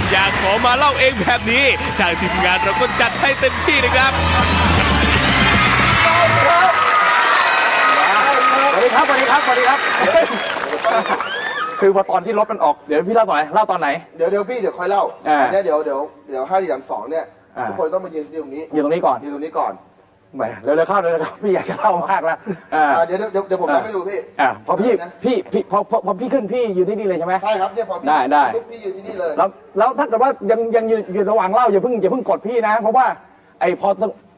ญญาขอมาเล่าเองแบบนี้ ทางทีมงานเราก็จัดให้เต็มที่นะครับสวัสดีครับสวัสดีครับสวัสดีครับ คือพอตอนที่รถมันออก เดี๋ยวพี่เล่าตอนไหนเล่าตอนไหน เดี๋ยวเดี๋ยวพี่เดี๋ยวค่อยเล่าอ่า อันเนี้ยเดี๋ยวเดี๋ยวเดี๋ยวห้าเหลี่ยมสองเนี่ยอ่าทุกคนต้องมายืนที่ตรงนี้อยู่ตรงนี้ก่อน ยืนตรงนี้ก่อน แหมเร็วๆเข้าเร็วๆเข้าพี่อยากจะเล่ามากแล้วอ่า อ่าเดี๋ยวเดี๋ยวเดี๋ยวผมนับให้ดูพี่ อ่าพอพี่พี่พี่พอพอพอพี่ขึ้นพี่ยืนที่นี่เลยใช่ไหม ใช่ครับเนี่ยพอพี่ได้ได้ ปุ๊บพี่ยืนที่นี่เลยแล้วแล้วถ้าเกิดว่ายังยังยืนยืนระหว่างเล่าอย่าเพิ่งอย่าเพิ่งกดพี่นะ เพราะว่าไอ้พอ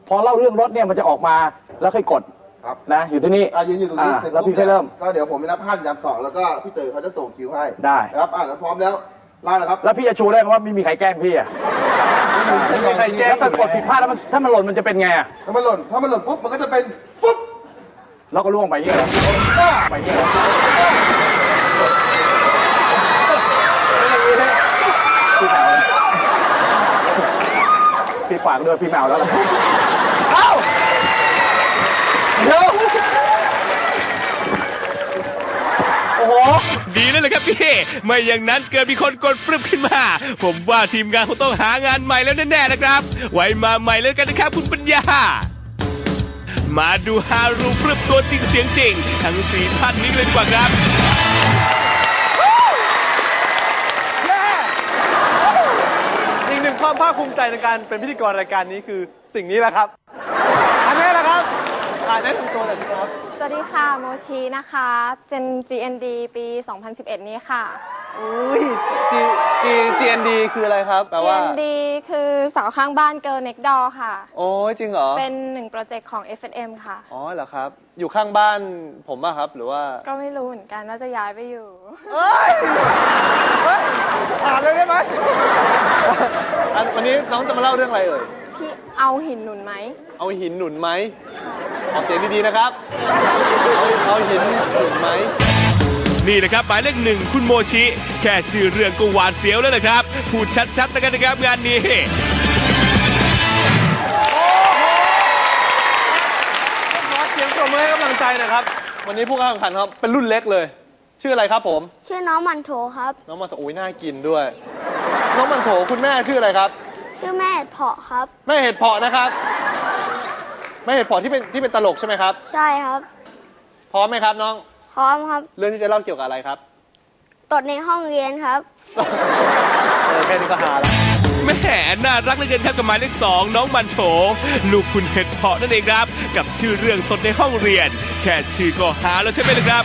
พอเล่าเรื่องรถเนี่ยมันจะออกมาแล้วค่อยกดครับนะ อยู่ที่นี่อ่ายืนอยู่ตรงนี้อ่าเสร็จแล้วพี่ปุ๊บค่อยเริ่ม ก็เดี๋ยวผมไปนับห้าเหลี่ยมสองแล้วก็พี่เต๋อเขาจะส่งคิวให้ได้ นะครับอ่าแล้วพร้อมแล้วไล่แล้วครับ แล้วพี่จะชูได้ไหมว่าไม่มีใครแกล้งพี่อะ ไม่มีใครแกล้งแล้วถ้ากดผิดพลาดแล้วมันถ้ามันหล่นมันจะเป็นไงอะถ้ามันหล่น ถ้ามันหล่นปุ๊บ มันก็จะเป็นฟุ๊บแล้วก็ล่วงไปอย่างนี้เหรอไปอย่างนี้เหรอพี่แมวพี่ฝากด้วยพี่แมวแล้วล่ะเอ้าเดี๋ยวโอ้โห ดีเลยลยครับพี่ ไม่อย่างนั้นเกิดมีคนกดฟรึบขึ้นมา ผมว่าทีมงานคงต้องหางานใหม่แล้วแน่ๆนะครับ ไว้มาใหม่แล้วกันนะครับคุณปัญญา มาดูฮารูฟรึบตัวจริงเสียงจริง ทั้งสี่ท่านนี้เลยดีกว่าครับ อีกหนึ่งความภาคภูมิใจในการเป็นพิธีกรรายการนี้คือสิ่งนี้แหละครับ อันนี้แหละครับ อ่าแนะนำตัวหน่อยสิครับ สวัสดีค่ะ โมชีนะคะเจน GND ปี 2011 นี้ค่ะ อุ้ย G G GND คืออะไรครับ แปลว่า GND คือสาวข้างบ้าน Girl Next Door ค่ะ โอ้ยจริงเหรอ เป็นหนึ่งโปรเจกต์ของ F&M ค่ะ อ๋อเหรอครับ อยู่ข้างบ้านผมป่ะครับ หรือว่าก็ไม่รู้เหมือนกันว่าจะย้ายไปอยู่เฮ้ยเฮ้ยผ่านเลยได้ไหม อันวันนี้น้องจะมาเล่าเรื่องอะไรเอ่ย พี่เอาหินหนุนไหม เอาหินหนุนไหม ออกเสียงดีๆนะครับเอาเอาหินหนุนไหมนี่นะครับหมายเลขหนึ่งคุณโมชิ แค่ชื่อเรื่องก็หวาดเสียวแล้วนะครับ พูดชัดๆแล้วกันนะครับงานนี้ ขอเสียงปรบมือให้กำลังใจหนะครับ วันนี้ผู้เข้าแข่งขันครับเป็นรุ่นเล็กเลย ชื่ออะไรครับผม ชื่อน้องมันโถครับ น้องมันโถโอ้ยน่ากินด้วย น้องมันโถคุณแม่ชื่ออะไรครับ ชื่อแม่เห็ดเพาะครับ แม่เห็ดเพาะนะครับ แม่เห็ดเพาะที่เป็นที่เป็นตลกใช่ไหมครับ ใช่ครับ พร้อมไหมครับน้อง พร้อมครับ เรื่องที่จะเล่าเกี่ยวกับอะไรครับ ตดในห้องเรียนครับ เออแค่นี้ก็หาแล้วแม่น่ารักเหลือเกินครับกับหมายเลขสองน้องมันโถ ลูกคุณเห็ดเพาะนั่นเองครับ กับชื่อเรื่องตนในห้องเรียน แค่ชื่อก็หาแล้วใช่ไหมล่ะครับ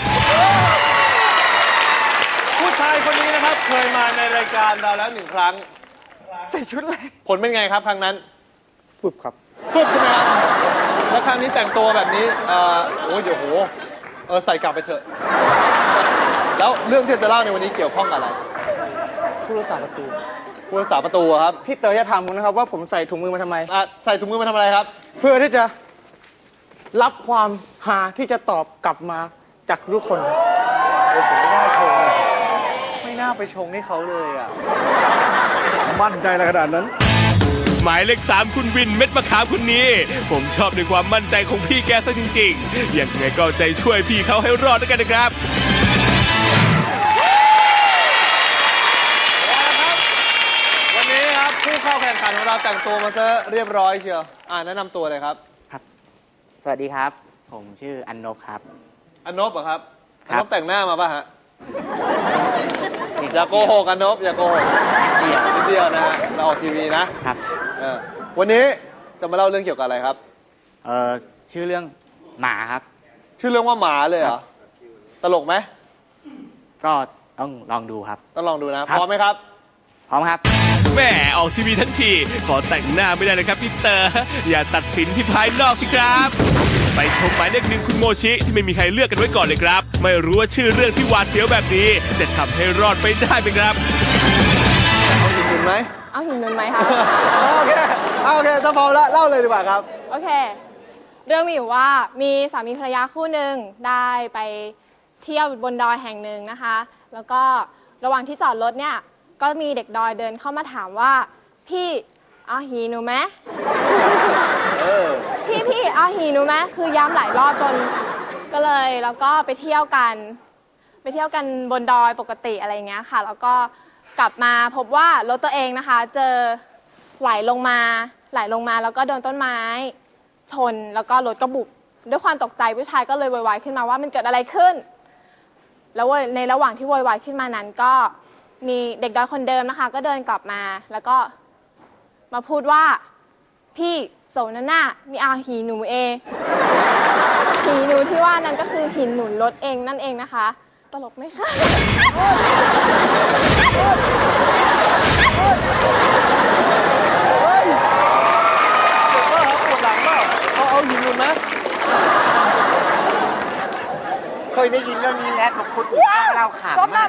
ผู้ชายคนนี้นะครับ เคยมาในรายการเราแล้วหนึ่งครั้ง ใส่ชุดอะไร ผลเป็นไงครับครั้งนั้นฝึกครับ ฟึบใช่ไหมครับแล้วครั้งนี้แต่งตัวแบบนี้เอ่อโอ้ยเดี๋ยวโห เออใส่กลับไปเถอะ แล้วเรื่องที่จะเล่าในวันนี้เกี่ยวข้องกับอะไรผู้รักษาประตู ผู้รักษาประตูอะครับพี่เต๋อจะถามผมนะครับว่าผมใส่ถุงมือมาทำไม อะใส่ถุงมือมาทำอะไรครับ เพื่อที่จะรับความหาที่จะตอบกลับมาจากทุกคนครับโอ้ผมไม่น่าชงเลยไม่น่าไปชงให้เขาเลยอะ มั่นใจในขนาดนั้น หมายเลขสามคุณวินเม็ดมะขามคนนี้ ผมชอบในความมั่นใจของพี่แกซะจริงๆยังไงก็เอาใจช่วยพี่เขาให้รอดด้วยกันนะครับ วันนี้ครับผู้เข้าแข่งขันของเราแต่งตัวมาซะเรียบร้อยเชียว อ่าแนะนำตัวเลยครับ สวัสดีครับ ผมชื่ออันนบครับอันนบเหรอครับคอัรันบนบแต่งหน้ามาป่ะฮะ อย่าโกหกอันนบอย่าโกหกเดียวนิดเดียวนะฮะเราออกทีวีนะครับเออวันนี้จะมาเล่าเรื่องเกี่ยวกับอะไรครับ เอ่อชื่อเรื่องหมาครับ ชื่อเรื่องว่าหมาเลยเหรอ ตลกไหมก็ต้องลองดูครับ ต้องลองดูนะ ครัพบร้อมไหมครับ พร้อมครับ แม่ออกทีวีทั้งที ขอแต่งหน้าไม่ได้เลยครับพี่เตอร์ อย่าตัดสินที่ภายนอกสิครับ ไปชมหมายเลขหนึ่งคุณโมชิที่ไม่มีใครเลือกกันไว้ก่อนเลยครับ ไม่รู้ว่าชื่อเรื่องที่หวาดเสียวแบบนี้ จะทำให้รอดไปได้ไหมครับ เอาหินหนุนไหมเอาหินหนุนไหมคะ โอเคเอาโอเคถ้าพร้อมแล้วเล่าเลยดีกว่าครับ โอเค เรื่องมีอยู่ว่ามีสามีภรรยาคู่หนึ่งได้ไปเที่ยวบนดอยแห่งหนึ่งนะคะ แล้วก็ระหว่างที่จอดรถเนี่ยก็มีเด็กดอยเดินเข้ามาถามว่า พี่เอาหีหนูไหมเออ พี่พี่เอาหีหนูไหมคือย้ำหลายรอบจน ก็เลยแล้วก็ไปเที่ยวกัน ไปเที่ยวกันบนดอยปกติอะไรอย่างเงี้ยค่ะ แล้วก็กลับมาพบว่ารถตัวเองนะคะ เจอไหลลงมาไหลลงมาแล้วก็โดนต้นไม้ ชนแล้วก็รถก็บุบด้วยความตกใจผู้ชายก็เลยโวยวายขึ้นมาว่ามันเกิดอะไรขึ้น แล้วในระหว่างที่โวยวายขึ้นมานั้นก็มีเด็กดอยคนเดิมนะคะ ก็เดินกลับมาแล้วก็มาพูดว่าพี่ โสนั่นน่ะมีอาหีหนูเองหีหนูที่ว่านั้นก็คือหินหนุนรถเองนั่นเองนะคะ ตลกไหมคะเจ็บป่ะครับปวดหลังเปล่าเอาเอาหินหนุนไหม ยได้ยินเรื่องนี้แล้วกับคนอื่นก็เล่าขำมาก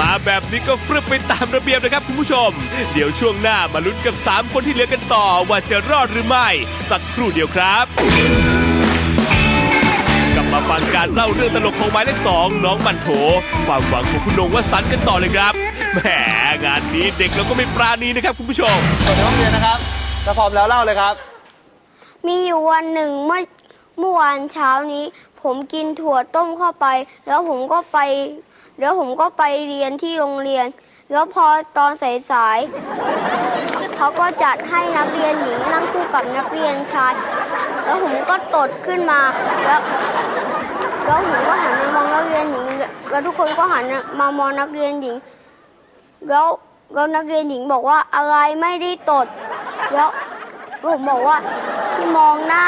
มาแบบนี้ก็ฟรึบไปตามระเบียบนะครับคุณผู้ชม เดี๋ยวช่วงหน้ามาลุ้นกับ 3 คนที่เหลือกันต่อว่าจะรอดหรือไม่ สักครู่เดียวครับ กลับมาฟังการเล่าเรื่องตลกของหมายเลขสองน้องมันโถ ความหวังของคุณนงวสันต์กันต่อเลยครับแหมงานนี้เด็กเราก็ไม่ปราณีนะครับคุณผู้ชมเปิดในห้องเรียนนะครับถ้าพร้อมแล้วเล่าเลยครับ มีอยู่วันหนึ่งเมื่อเมื่อวานเช้านี้ ผมกินถั่วต้มเข้าไป แล้วผมก็ไป แล้วผมก็ไปเรียนที่โรงเรียน แล้วพอตอนสายๆเขาก็จัดให้นักเรียนหญิงนั่งคู่กับนักเรียนชาย แล้วผมก็ตดขึ้นมา แล้วแล้วผมก็หันมามองนักเรียนหญิง แล้วทุกคนก็หันมามองนักเรียนหญิง แล้วแล้วนักเรียนหญิงบอกว่าอะไรไม่ได้ตด แล้วผมบอกว่าที่มองหน้า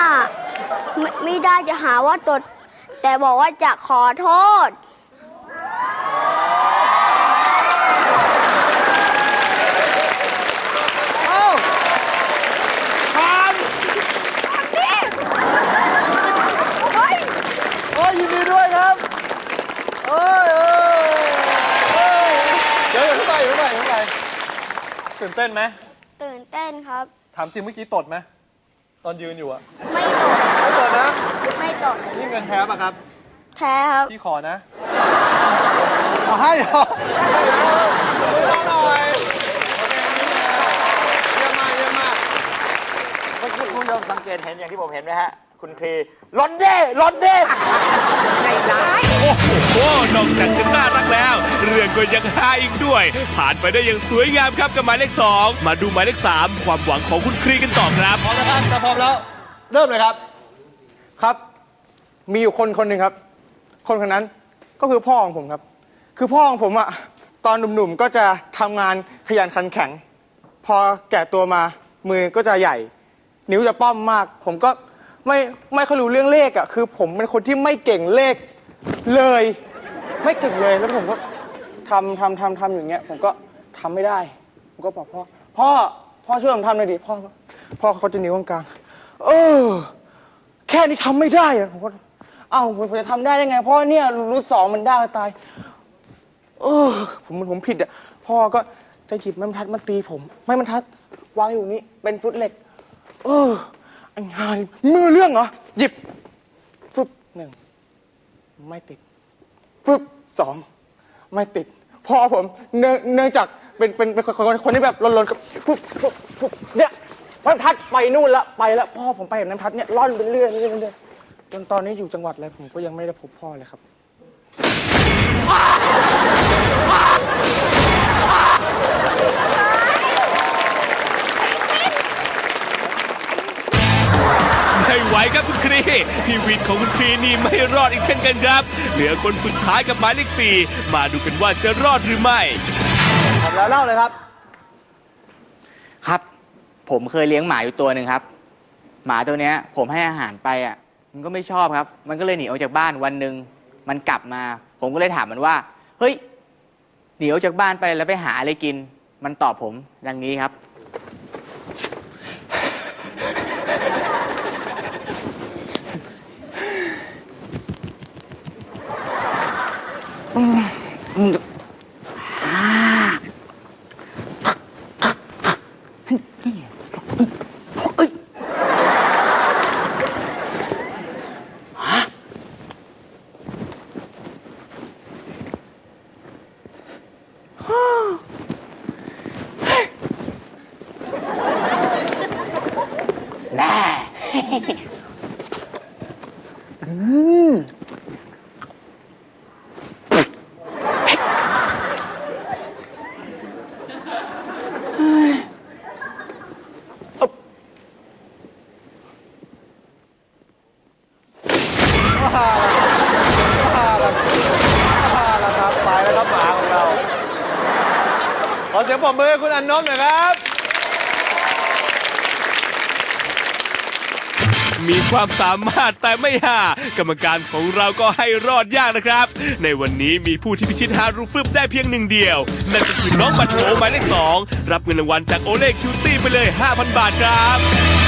ไม่ไม่ได้จะหาว่าตด แต่บอกว่าจะขอโทษ เอ้าผ่านโอ้ยยินดีด้วยครับเอ้ยเอ้ยเอ้ยเดี๋ยวอย่าเพิ่งไปอย่าเพิ่งไปอย่าเพิ่งไปตื่นเต้นไหมตื่นเต้นครับ ถามจริงเมื่อกี้ตดไหมตอนยืนอยู่อะไม่ตด ไม่ตดนะ ไม่ตดนี่เงินแท้ป่ะครับ แท้ครับ พี่ขอนะเอาให้เหรอให้หน่อยโอเคเยี่ยมมากเยี่ยมมากคุณคุณผู้ชมสังเกตเห็นอย่างที่ผมเห็นไหมฮะ คุณครีลอนเด้ลอนเด้ใจร้ายโอ้โหนอกจากจะน่ารักแล้ว เรื่องก็ยังฮาอีกด้วย ผ่านไปได้อย่างสวยงามครับกับหมายเลขสองมาดูหมายเลขสามความหวังของคุณครีกันต่อครับพร้อมแล้วครับถ้าพร้อมแล้ว เริ่มเลยครับ ครับ มีอยู่คนคนหนึ่งครับ คนคนนั้นก็คือพ่อของผมครับ คือพ่อของผมอะตอนหนุ่มๆก็จะทำงานขยันขันแข็ง พอแก่ตัวมามือก็จะใหญ่ นิ้วจะป้อมมาก ผมก็ไม่ไม่ค่อยรู้เรื่องเลขอะคือ ผมเป็นคนที่ไม่เก่งเลขเลย ไม่เก่งเลยแล้วผมก็ทำทำทำทำอย่างเงี้ย ผมก็ทำไม่ได้ ผมก็บอกพ่อพ่อพ่อช่วยผมทำหน่อยดิพ่อพ่อเขาจะนิ้วกลางๆเออ แค่นี้ทำไม่ได้อะผมก็เอ้าผมจะทำได้ได้ไงเพราะเนี่ยรูทสองมันได้ตาย เออ ผมผมผิดอะพ่อก็จะหยิบไม้บรรทัดมาตีผม ไม้บรรทัดวางอยู่นี่เป็นฟุตเหล็ก เออไอ้งานมือเรื่องเหรอหยิบฟึบหนึ่งไม่ติดฟึบสองไม่ติดพ่อผมเนื่องเนื่องจากเป็นเป็นเป็นคนคนที่แบบลนๆกับฟึบฟึบฟึบเนี่ย ไม้บรรทัดไปนู่นละไปแล้วพ่อผมไปกับไม้บรรทัดเนี่ยล่อนไปเรื่อยเรื่อยเรื่อยจนตอนนี้อยู่จังหวัดอะไรผมก็ยังไม่ได้พบพ่อเลยครับไม่ไหวครับคุณครีพี่วินของคุณครีนี่ไม่รอดอีกเช่นกันครับ เหลือคนสุดท้ายกับหมายเลขสี่มาดูกันว่าจะรอดหรือไม่พร้อมแล้วเล่าเลยครับครับ ผมเคยเลี้ยงหมาอยู่ตัวหนึ่งครับ หมาตัวเนี้ย ผมให้อาหารไปอะ มันก็ไม่ชอบครับ มันก็เลยหนีออกจากบ้านวันหนึ่งมันกลับมา ผมก็เลยถามมันว่า เฮ้ยหนีออกจากบ้านไปแล้วไปหาอะไรกิน มันตอบผมดังนี้ครับ แน่ แล้วครับไปแล้วครับหมาของเรา ขอเสียงปรบมือให้คุณอันนบหน่อยครับ มีความสามารถแต่ไม่ห่ากรรมการของเราก็ให้รอดยากนะครับ ในวันนี้มีผู้ที่พิชิตฮารูฟึบได้เพียงหนึ่งเดียว นั่นก็คือน้องบัตโถหมายเลขสองรับเงินรางวัลจากโอเล่คิวตี้ไปเลย 5,000 บาทครับ